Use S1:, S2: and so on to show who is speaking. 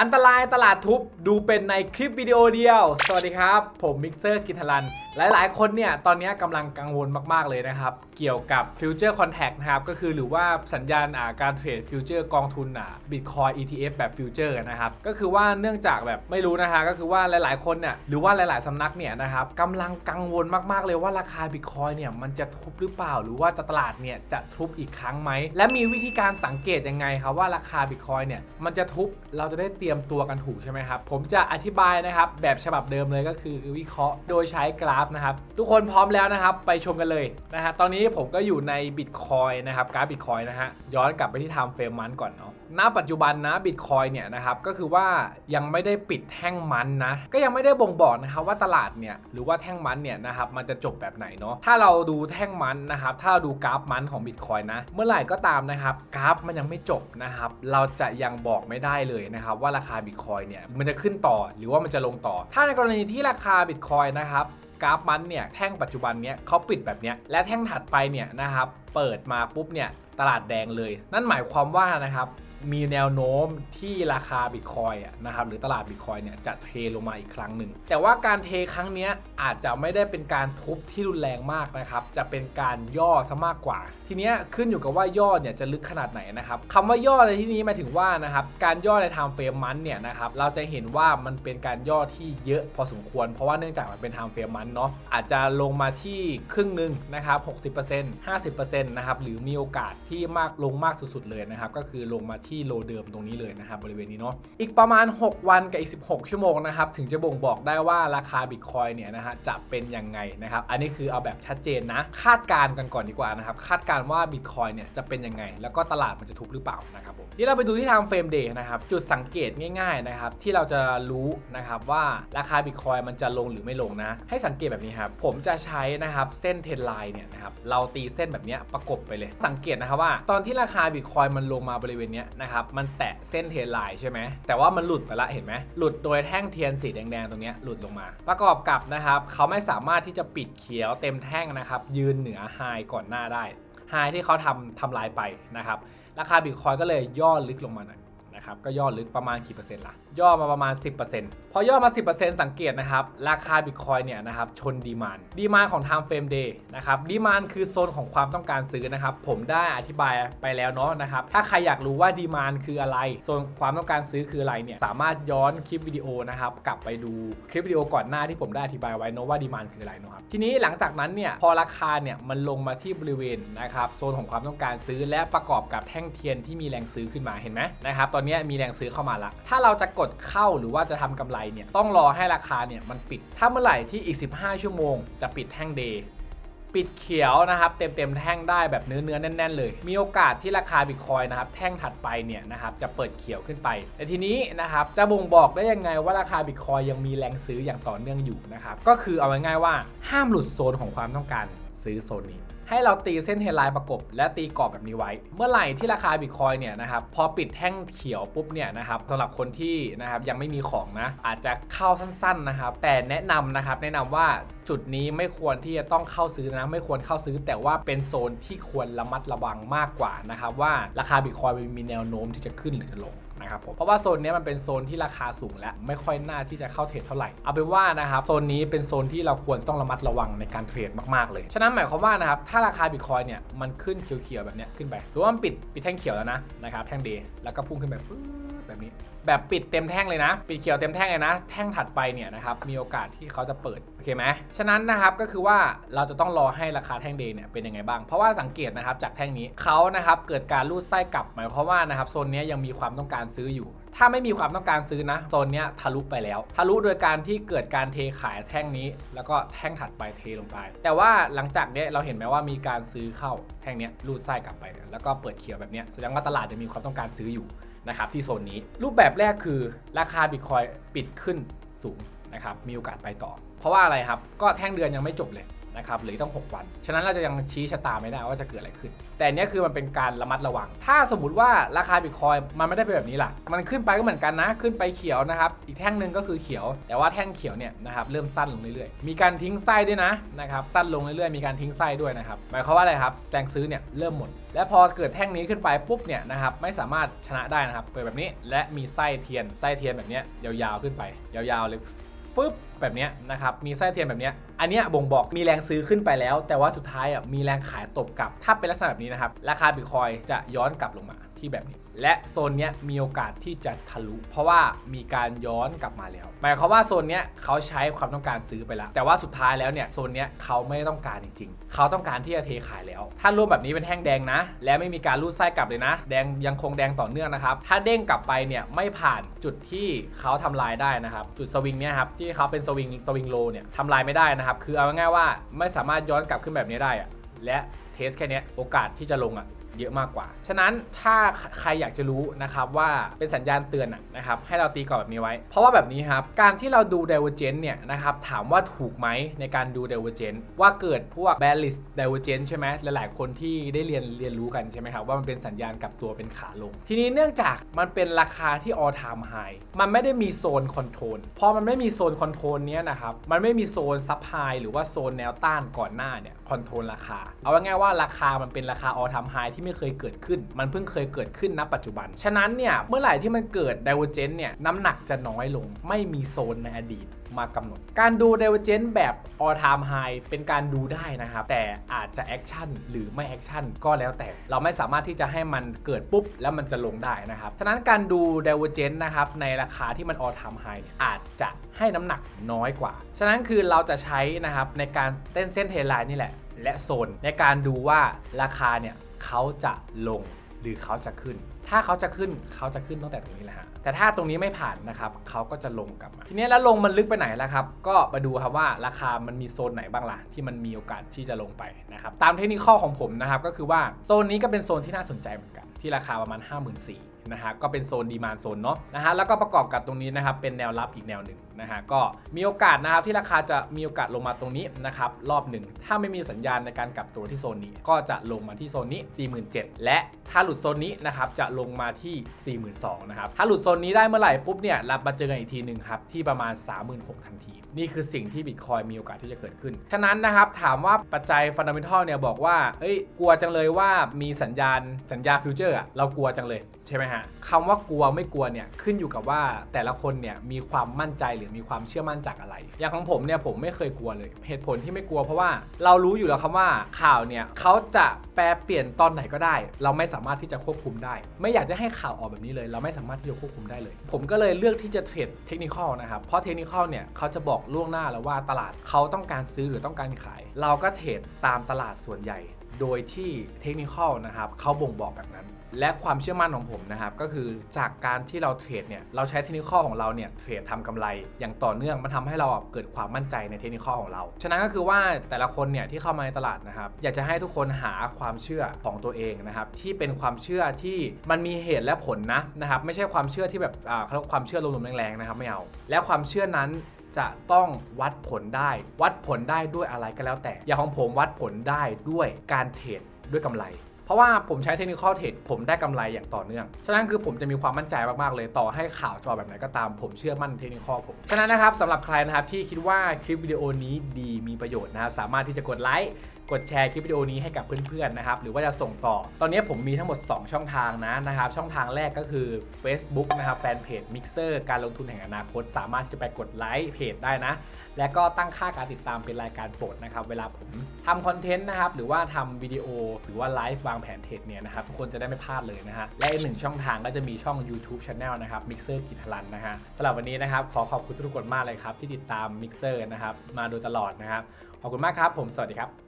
S1: อันตรายตลาดทุบดูเป็นในคลิปวิดีโอเดียว สวัสดีครับ ผมมิกเซอร์กิทลัน หลายๆ คนเนี่ย ตอนนี้กำลังกังวลมากๆเลยนะครับ เกี่ยวกับ Future Contact นะครับ ก็คือหรือว่าสัญญาณาการเทรดฟิวเจอร์กองทุนอะ Bitcoin ETF แบบฟิวเจอร์นะครับ ก็คือว่าเนื่องจากแบบไม่รู้นะฮะ ก็คือว่าหลายๆ คนเนี่ยหรือว่าหลาย ๆสำนักเนี่ยนะครับกำลังกังวลมากๆเลยว่าราคา Bitcoin เนี่ยมันจะทุบหรือเปล่า หรือว่าตลาดเนี่ยจะทุบอีกครั้งไหมและมีวิธีการสังเกตยังไงครับว่าราคา Bitcoin เนี่ยมันจะทุบเราจะได้รียมตัวกันถูกใช่ไหมครับ ผมจะอธิบายนะครับ แบบฉบับเดิมเลยก็คือวิเคราะห์โดยใช้กราฟนะครับ ทุกคนพร้อมแล้วนะครับ ไปชมกันเลยนะฮะตอนนี้ผมก็อยู่ใน Bitcoin นะครับกราฟ Bitcoin นะฮะย้อนกลับไปที่ time frame มันก่อนเนาะณปัจจุบันนะ Bitcoin เนี่ยนะครับก็คือว่ายังไม่ได้ปิดแท่งมันนะ ก็ยังไม่ได้บ่งบอกนะครับว่าตลาดเนี่ยหรือว่าแท่งมันเนี่ยนะครับมันจะจบแบบไหนเนาะถ้าเราดูแท่งมันนะครับถ้าเราดูกราฟมันของ Bitcoin นะ เมื่อไหร่ก็ตามนะครับกราฟมันยังไม่จบนะครับเราจะยังบอกไม่ได้เลยนะครับว่าราคาบิตคอยเนี่ยมันจะขึ้นต่อหรือว่ามันจะลงต่อ ถ้าในกรณีที่ราคาบิตคอยนะครับกราฟมันเนี่ยแท่งปัจจุบันเนี่ยเขาปิดแบบเนี้ยและแท่งถัดไปเนี่ยนะครับเปิดมาปุ๊บเนี่ยตลาดแดงเลย นั่นหมายความว่านะครับ มีแนวโน้มที่ราคาบิตคอยนะครับหรือตลาดบิตคอยเนี่ยจะเทลงมาอีกครั้งหนึ่ง แต่ว่าการเทครั้งนี้อาจจะไม่ได้เป็นการทุบที่รุนแรงมากนะครับ จะเป็นการย่อซะมากกว่า ทีเนี้ยขึ้นอยู่กับว่าย่อเนี่ยจะลึกขนาดไหนนะครับคำว่าย่อในที่นี้หมายถึงว่านะครับการย่อใน time frame มันเนี่ยนะครับเราจะเห็นว่ามันเป็นการย่อที่เยอะพอสมควร เพราะว่าเนื่องจากมันเป็น time frame มันเนาะอาจจะลงมาที่ครึ่งหนึ่งนะครับ60% 50%นะครับหรือมีโอกาสที่มากลงมากสุดๆเลยนะครับก็คือลงมาที่โลเดิมตรงนี้เลยนะครับบริเวณนี้เนาะอีกประมาณ 6 วันกับอีก 16 ชั่วโมงนะครับถึงจะบ่งบอกได้ว่าราคาบิตคอยเนี่ยนะฮะจะเป็นยังไงนะครับอันนี้คือเอาแบบชัดเจนนะ คาดการณ์กันก่อนดีกว่านะครับคาดการณ์ว่าบิตคอยเนี่ยจะเป็นยังไง แล้วก็ตลาดมันจะทุบหรือเปล่านะครับผมนี่เราไปดูที่ time frame day นะครับจุดสังเกตง่ายๆนะครับที่เราจะรู้นะครับว่าราคาบิตคอยมันจะลงหรือไม่ลงนะ ให้สังเกตแบบนี้ครับผมจะใช้นะครับเส้นเทรนไลน์เนี่ยนะครับเราตีเส้นแบบนี้ประกบไปเลย สังเกตนะครับว่า ตอนที่ราคาบิตคอยมันลงมาบริเวณนี้นะครับ มันแตะเส้นเทียนลายใช่ไหม แต่ว่ามันหลุดไปละเห็นไหม หลุดโดยแท่งเทียนสีแดงๆตรงนี้หลุดลงมา ประกอบกับนะครับ เขาไม่สามารถที่จะปิดเขียวเต็มแท่งนะครับ ยืนเหนือไฮก่อนหน้าได้ ไฮที่เขาทำทำลายไปนะครับ ราคาบิตคอยก็เลยย่อลึกลงมาหน่อย นะครับก็ย่อลึกประมาณกี่เปอร์เซ็นต์ล่ะย่อมาประมาณ 10%พอย่อมา 10%สังเกตนะครับราคาบิตคอยเนี่ยนะครับชนดีมานดีมานของ time frame day นะครับดีมานคือโซนของความต้องการซื้อนะครับผมได้อธิบายไปแล้วเนาะนะครับถ้าใครอยากรู้ว่าดีมานคืออะไรโซนความต้องการซื้อคืออะไรเนี่ยสามารถย้อนคลิปวิดีโอนะครับกลับไปดูคลิปวิดีโอก่อนหน้าที่ผมได้อธิบายไว้เนาะว่าดีมานคืออะไรเนาะครับทีนี้หลังจากนั้นเนี่ยพอราคาเนี่ยมันลงมาที่บริเวณนะครับโซนของความต้องการซื้อและประกอบกับแท่งเทียนที่มีแรงซื้อขึ้นมาเห็นไหมนะครับตอนนี้มีแรงซื้อเข้ามาละ ถ้าเราจะกดเข้าหรือว่าจะทำกำไรเนี่ยต้องรอให้ราคาเนี่ยมันปิด ถ้าเมื่อไหร่ที่อีก 15 ชั่วโมงจะปิดแท่งเดย์ปิดเขียวนะครับเต็มเต็มแท่งได้แบบเนื้อเนื้อแน่น ๆ เลย มีโอกาสที่ราคาบิตคอยนะครับแท่งถัดไปเนี่ยนะครับจะเปิดเขียวขึ้นไป แต่ทีนี้นะครับจะบ่งบอกได้ยังไงว่าราคาบิตคอยยังมีแรงซื้ออย่างต่อเนื่องอยู่นะครับก็คือเอาง่ายๆว่าห้ามหลุดโซนของความต้องการซื้อโซนนี้ ให้เราตีเส้นเทรนไลน์ประกบ และตีกรอบแบบนี้ไว้ เมื่อไหร่ที่ราคาบิตคอยเนี่ยนะครับพอปิดแท่งเขียวปุ๊บเนี่ยนะครับสำหรับคนที่นะครับยังไม่มีของนะ อาจจะเข้าสั้นๆนะครับ แต่แนะนำนะครับแนะนำว่าจุดนี้ไม่ควรที่จะต้องเข้าซื้อนะ ไม่ควรเข้าซื้อ แต่ว่าเป็นโซนที่ควรระมัดระวังมากกว่านะครับว่าราคาบิตคอยมันมีแนวโน้มที่จะขึ้นหรือจะลง นะครับผมเพราะว่าโซนนี้มันเป็นโซนที่ราคาสูงและไม่ค่อยน่าที่จะเข้าเทรดเท่าไหร่เอาเป็นว่านะครับโซนนี้เป็นโซนที่เราควรต้องระมัดระวังในการเทรดมากๆเลยฉะนั้นหมายความว่านะครับถ้าราคาบิตคอยเนี่ยมันขึ้นเขียวๆแบบเนี้ยขึ้นไปหรือว่ามันปิดปิดแท่งเขียวแล้วนะนะครับแท่งเดแล้วก็พุ่งขึ้นไป แบบนี้ แบบปิดเต็มแท่งเลยนะ ปิดเขียวเต็มแท่งเลยนะ แท่งถัดไปเนี่ยนะครับมีโอกาสที่เขาจะเปิดโอเคไหมฉะนั้นนะครับก็คือว่าเราจะต้องรอให้ราคาแท่งเดย์เนี่ยเป็นยังไงบ้าง เพราะว่าสังเกตนะครับจากแท่งนี้เขานะครับเกิดการรูดไส้กลับหมายความว่านะครับโซนนี้ยังมีความต้องการซื้ออยู่ถ้าไม่มีความต้องการซื้อนะโซนนี้ทะลุไปแล้ว ทะลุโดยการที่เกิดการเทขายแท่งนี้ แล้วก็แท่งถัดไปเทลงไป แต่ว่าหลังจากเนี้ยเราเห็นไหมว่ามีการซื้อเข้าแท่งนี้รูดไส้กลับไป แล้วก็เปิดเขียวแบบเนี้ยแสดงว่าตลาดจะมีความต้องการซื้ออยู่ นะครับที่โซนนี้ รูปแบบแรกคือราคาบิตคอยปิดขึ้นสูงนะครับมีโอกาสไปต่อ เพราะว่าอะไรครับ ก็แท่งเดือนยังไม่จบเลย นะครับหรือต้อง 6 วัน ฉะนั้นเราจะยังชี้ชะตาไม่ได้ว่าจะเกิดอะไรขึ้น แต่เนี้ยคือมันเป็นการระมัดระวัง ถ้าสมมติว่าราคาบิตคอยมันไม่ได้เป็นแบบนี้ล่ะ มันขึ้นไปก็เหมือนกันนะ ขึ้นไปเขียวนะครับ อีกแท่งหนึ่งก็คือเขียว แต่ว่าแท่งเขียวเนี่ยนะครับเริ่มสั้นลงเรื่อยๆ มีการทิ้งไส้ด้วยนะนะครับสั้นลงเรื่อยๆ มีการทิ้งไส้ด้วยนะครับ หมายความว่าอะไรครับแรงซื้อเนี่ยเริ่มหมด และพอเกิดแท่งนี้ขึ้นไปปุ๊บเนี่ยนะครับไม่สามารถชนะได้นะครับเปิดแบบนี้และมีไส้เทียนไส้เทียนแบบนี้ยาวๆขึ้นไป ยาวๆเลย ฟึบแบบเนี้ยนะครับ มีไส้เทียนแบบเนี้ยอันเนี้ยบ่งบอกมีแรงซื้อขึ้นไปแล้ว แต่ว่าสุดท้ายอะมีแรงขายตบกลับ ถ้าเป็นลักษณะแบบนี้นะครับ ราคาบิตคอยจะย้อนกลับลงมาที่แบบนี้ และโซนเนี้ยมีโอกาสที่จะทะลุ เพราะว่ามีการย้อนกลับมาแล้ว หมายความว่าโซนเนี้ยเขาใช้ความต้องการซื้อไปแล้ว แต่ว่าสุดท้ายแล้วเนี่ยโซนเนี้ยเขาไม่ต้องการจริงๆ เขาต้องการที่จะเทขายแล้ว ถ้าร่วมแบบนี้เป็นแท่งแดงนะ และไม่มีการรูดไส้กลับเลยนะ แดงยังคงแดงต่อเนื่องนะครับ ถ้าเด้งกลับไปเนี่ยไม่ผ่านจุดที่เขาทำลายได้นะครับ จุดสวิงเนี่ยครับที่เขาเป็นสวิงสวิงโลเนี่ยทำลายไม่ได้นะครับ คือเอาง่ายๆว่าไม่สามารถย้อนกลับขึ้นแบบนี้ได้อะและเทสแค่นี้โอกาสที่จะลงอะ เยอะมากกว่า ฉะนั้นถ้าใครอยากจะรู้นะครับว่าเป็นสัญญาณเตือนนะครับให้เราตีกรอบแบบนี้ไว้ เพราะว่าแบบนี้ครับ การที่เราดู divergence เนี่ยนะครับถามว่าถูกไหมในการดู divergence ว่าเกิดพวก bearish divergence ใช่ไหมหลายๆ คนที่ได้เรียนเรียนรู้กันใช่ไหมครับว่ามันเป็นสัญญาณกลับตัวเป็นขาลง ทีนี้เนื่องจากมันเป็นราคาที่ all time high มันไม่ได้มีโซนคอนโทรลพอมันไม่มีโซนคอนโทรลเนี้ยนะครับมันไม่มีโซนซับไฮหรือว่าโซนแนวต้านก่อนหน้าเนี่ยคอนโทรลราคา เอาง่ายๆว่าราคามันเป็นราคา all time high ที่ไม่เคยเกิดขึ้น มันเพิ่งเคยเกิดขึ้นณปัจจุบัน ฉะนั้นเนี่ยเมื่อไหร่ที่มันเกิด divergence เนี่ยน้ำหนักจะน้อยลง ไม่มีโซนในอดีตมากำหนด การดู divergence แบบ all time high เป็นการดูได้นะครับ แต่อาจจะ action หรือไม่ action ก็แล้วแต่ เราไม่สามารถที่จะให้มันเกิดปุ๊บ แล้วมันจะลงได้นะครับ ฉะนั้นการดู divergence นะครับ ในราคาที่มัน all time high อาจจะให้น้ำหนักน้อยกว่า ฉะนั้นคือเราจะใช้นะครับในการเต้นเส้นเทไลน์นี่แหละ และโซนในการดูว่าราคาเนี่ย เขาจะลงหรือเขาจะขึ้น ถ้าเขาจะขึ้นเขาจะขึ้นตั้งแต่ตรงนี้แหละฮะ แต่ถ้าตรงนี้ไม่ผ่านนะครับเขาก็จะลงกลับมา ทีนี้แล้วลงมันลึกไปไหนแล้วครับ ก็มาดูครับว่าราคามันมีโซนไหนบ้างล่ะที่มันมีโอกาสที่จะลงไปนะครับ ตามเทคนิคข้อของผมนะครับก็คือว่าโซนนี้ก็เป็นโซนที่น่าสนใจเหมือนกัน ที่ราคาประมาณ 5 4 0 0 0นะฮะก็เป็นโซนดีมานโซนเนาะนะฮะแล้วก็ประกอบกับตรงนี้นะครับเป็นแนวรับอีกแนวหนึ่ง นะฮะก็มีโอกาสนะครับที่ราคาจะมีโอกาสลงมาตรงนี้นะครับรอบหนึ่งถ้าไม่มีสัญญาณในการกลับตัวที่โซนนี้ ก็จะลงมาที่โซนนี้ 47,000 และถ้าหลุดโซนนี้นะครับจะลงมาที่ 42,000นะครับถ้าหลุดโซนนี้ได้เมื่อไหร่ปุ๊บเนี่ยรับมาเจอกันอีกทีหนึ่งครับที่ประมาณ 36,000 ทันที นี่คือสิ่งที่บิตคอยมีโอกาสที่จะเกิดขึ้นฉะนั้นนะครับถามว่าปัจจัยฟันดัมเบลเนี่ยบอกว่าเอ้ยกลัวจังเลยว่ามีสัญญาณสัญญาฟิวเจอร์อะเรากลัวจังเลยใช่ไหมฮะคำว่ากลัวไม่กลัวเนี่ยขึ้นอยู่กับว่าแต่ละคนเนี่ยมีความมั่นใจหรือมีความเชื่อมั่นจากอะไร อย่างของผมเนี่ยผมไม่เคยกลัวเลย เหตุผลที่ไม่กลัวเพราะว่าเรารู้อยู่แล้วครับว่าข่าวเนี่ยเขาจะแปลเปลี่ยนตอนไหนก็ได้ เราไม่สามารถที่จะควบคุมได้ ไม่อยากจะให้ข่าวออกแบบนี้เลย เราไม่สามารถที่จะควบคุมได้เลย ผมก็เลยเลือกที่จะเทรดเทคนิคนะครับเพราะเทคนิคเนี่ยเขาจะบอกล่วงหน้าแล้วว่าตลาดเขาต้องการซื้อหรือต้องการขาย เราก็เทรดตามตลาดส่วนใหญ่ โดยที่เทคนิคนะครับเขาบ่งบอกแบบนั้น และความเชื่อมั่นของผมนะครับก็คือจากการที่เราเทรดเนี่ยเราใช้เทคนิคของเราเนี่ยเทรดทำกำไรอย่างต่อเนื่องมันทำให้เราเกิดความมั่นใจในเทคนิคของเรา ฉะนั้นก็คือว่าแต่ละคนเนี่ยที่เข้ามาในตลาดนะครับอยากจะให้ทุกคนหาความเชื่อของตัวเองนะครับที่เป็นความเชื่อที่มันมีเหตุและผลนะนะครับไม่ใช่ความเชื่อที่แบบอ่าเขาเรียกความเชื่อลมๆแรงๆนะครับไม่เอาและความเชื่อนั้น จะต้องวัดผลได้ วัดผลได้ด้วยอะไรก็แล้วแต่ อย่างของผมวัดผลได้ด้วยการเทรดด้วยกำไร เพราะว่าผมใช้เทคนิคอลเทรดผมได้กำไรอย่างต่อเนื่อง ฉะนั้นคือผมจะมีความมั่นใจมากๆเลยต่อให้ข่าวจอแบบไหนก็ตามผมเชื่อมั่นเทคนิคอลผม ฉะนั้นนะครับสำหรับใครนะครับที่คิดว่าคลิปวิดีโอนี้ดีมีประโยชน์นะครับสามารถที่จะกดไลค์กดแชร์คลิปวิดีโอนี้ให้กับเพื่อนๆนะครับหรือว่าจะส่งต่อ ตอนนี้ผมมีทั้งหมด 2 ช่องทางนะนะครับช่องทางแรกก็คือ Facebook นะครับแฟนเพจ Mixer การลงทุนแห่งอนาคต สามารถที่จะไปกดไลค์เพจได้นะ และก็ตั้งค่าการติดตามเป็นรายการโปรดนะครับ เวลาผมทำคอนเทนต์นะครับ หรือว่าทำวิดีโอ หรือว่าไลฟ์วางแผนเทรดเนี่ยนะครับ ทุกคนจะได้ไม่พลาดเลยนะฮะ และอีกหนึ่งช่องทางก็จะมีช่อง YouTube Channel นะครับ Mixer กิทลันนะฮะสำหรับวันนี้นะครับ ขอขอบคุณทุกคนมากเลยครับ ที่ติดตาม Mixer นะครับ มาโดยตลอดนะครับ ขอบคุณมากครับ ผม สวัสดีครับ